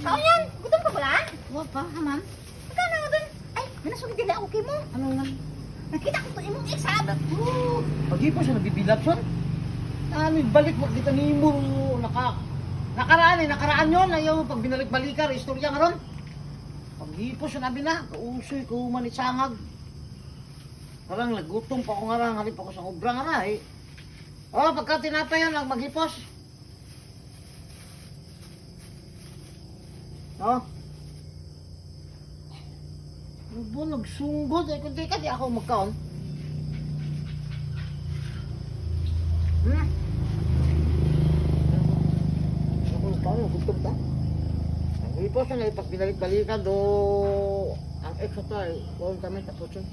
Kao yan? Gutom ka pala? Wa pa, ha, ma'am? Magkano nga dun? Ay, minasugid nila ako kay mo. Ano man? Nakita ko to imong isab. Oh, pagi po siya nabibilap son. Ano, balik mo kita ni mo naka nakaraan eh, nakaraan yon ayaw pag binalik-balikan, istorya nga ron. Pagi po siya nabi na, kausoy ko manisangag. Parang nagutom pa ko nga lang, halip ako sa obra nga na eh. Oh, pagka tinapay yan, maghipos. Ano ba, nagsunggod? Eh, kundi ka, di ako magkaon. Hmm? Ako magkaon, gutom ta. Ang ipos na ipag binalik-balikan do ang extra tayo, huwag kami tapos yun.